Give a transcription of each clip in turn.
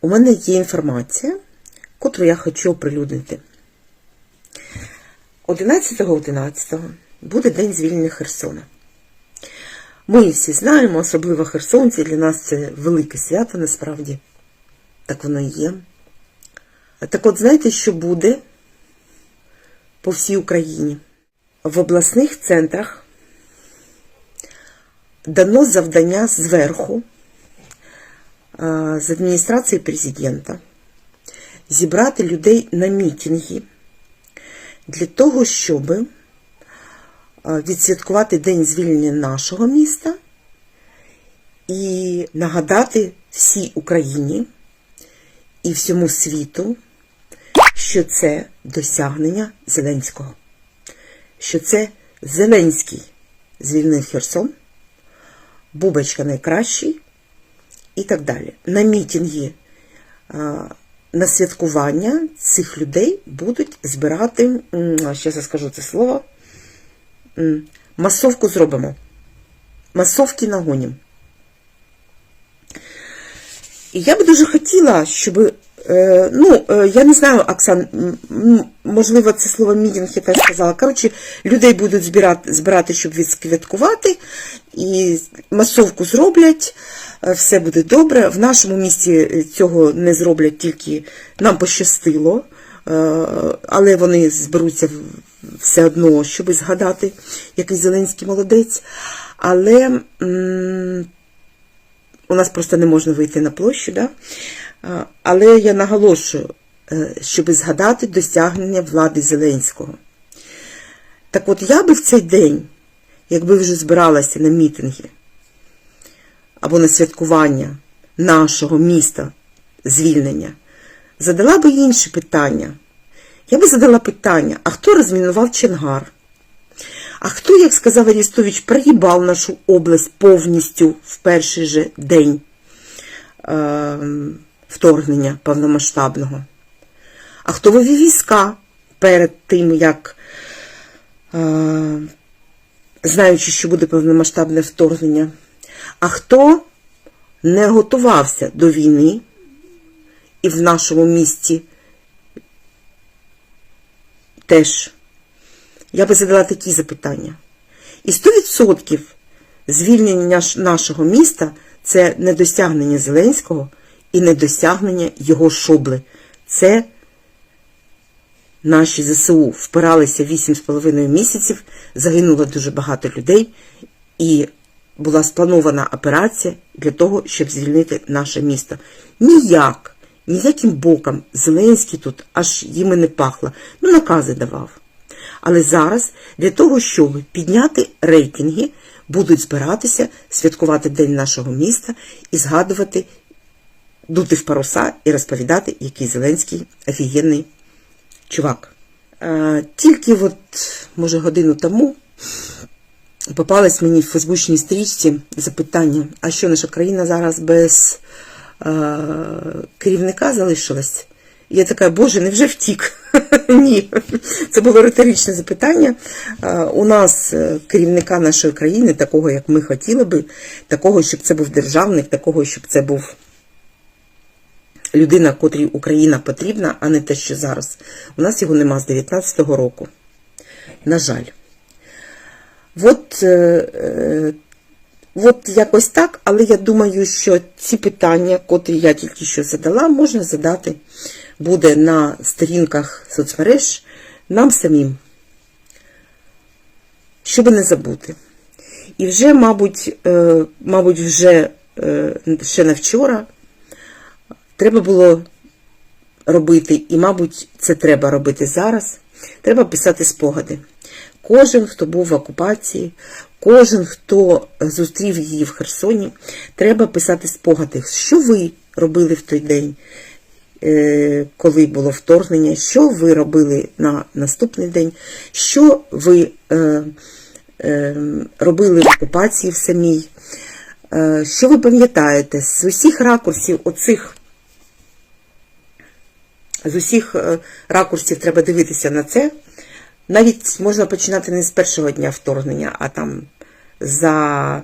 у мене є інформація, котру я хочу оприлюднити. 11.11 буде День звільнення Херсона. Ми всі знаємо, особливо херсонці, для нас це велике свято насправді. Так воно і є. Так от, знаєте, що буде по всій Україні? В обласних центрах дано завдання зверху з адміністрації президента зібрати людей на мітинги для того, щоб відсвяткувати День звільнення нашого міста і нагадати всій Україні і всьому світу, що це досягнення Зеленського, що це Зеленський звільнив Херсон, Бубочка найкращий і так далі. На мітинги, на святкування цих людей будуть збирати, ще я скажу це слово, масовку зробимо. Масовки нагонім. І я би дуже хотіла, щоб. Е, Ну, е, я не знаю, Оксан, можливо, це слово мітинг я теж сказала. Коротше, людей будуть збирати, збирати, щоб відсвяткувати, і масовку зроблять, е, все буде добре. В нашому місті цього не зроблять, тільки нам пощастило, але вони зберуться все одно, щоб згадати, який Зеленський молодець. Але. м, у нас просто не можна вийти на площу, да? Але я наголошую, е, щоб згадати досягнення влади Зеленського. Так от я би в цей день, якби вже збиралася на мітинги або на святкування нашого міста звільнення, задала би інші питання. Я би задала питання, а хто розмінував Ченгар? А хто, як сказав Арістович, проїбав нашу область повністю в перший же день е, вторгнення повномасштабного? А хто вивів війська перед тим, як, е, знаючи, що буде повномасштабне вторгнення? А хто не готувався до війни і в нашому місті теж? Я би задала такі запитання. І 100% звільнення нашого міста це не досягнення Зеленського і не досягнення його шобли. Це наші ЗСУ впиралися 8,5 місяців, загинуло дуже багато людей, і була спланована операція для того, щоб звільнити наше місто. Ніяк, ніяким боком Зеленський тут аж їм і не пахло. Ну, накази давав. Але зараз для того, щоб підняти рейтинги, будуть збиратися, святкувати День нашого міста і згадувати, дути в паруса і розповідати, який Зеленський офігенний чувак. Е, тільки от, може, годину тому попалось мені в фейсбучній стрічці запитання, а що наша країна зараз без е, керівника залишилась? Я така, боже, невже втік? Ні, це було риторичне запитання. Е, У нас е, керівника нашої країни, такого, як ми хотіли би, такого, щоб це був державник, такого, щоб це був людина, котрій Україна потрібна, а не те, що зараз. У нас його нема з 19-го року. На жаль. От, е, е, от якось так, але я думаю, що ці питання, котрі я тільки що задала, можна задати буде на сторінках соцмереж нам самим, щоб не забути. І вже, мабуть, е, мабуть, вже ще на вчора треба було робити, і, мабуть, це треба робити зараз. Треба писати спогади. Кожен, хто був в окупації, кожен, хто зустрів її в Херсоні, треба писати спогади, що ви робили в той день, е, коли було вторгнення, що ви робили на наступний день, що ви е, е, робили в окупації в самій, що ви пам'ятаєте з усіх ракурсів оцих. З усіх е, ракурсів треба дивитися на це. Навіть можна починати не з першого дня вторгнення, а там за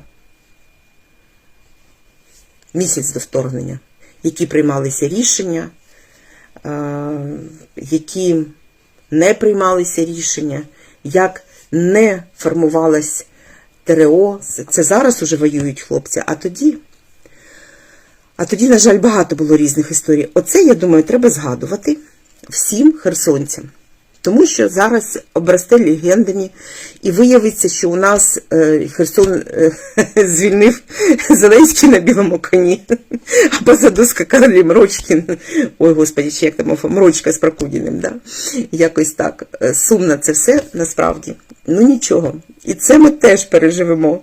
місяць до вторгнення. які приймалися рішення, е, які не приймалися рішення, як не формувалось ТРО. Це зараз уже воюють хлопці, а тоді. А тоді, на жаль, багато було різних історій. Оце, я думаю, треба згадувати всім херсонцям. Тому що зараз обрасте легендами, і виявиться, що у нас е, Херсон е, звільнив Зеленський на білому коні, а позаду скакали Мрочкін. Ой, господі, чи як там Мрочка з Прокудіним, да? якось так. Е, Сумно це все насправді. Ну нічого. І це ми теж переживемо.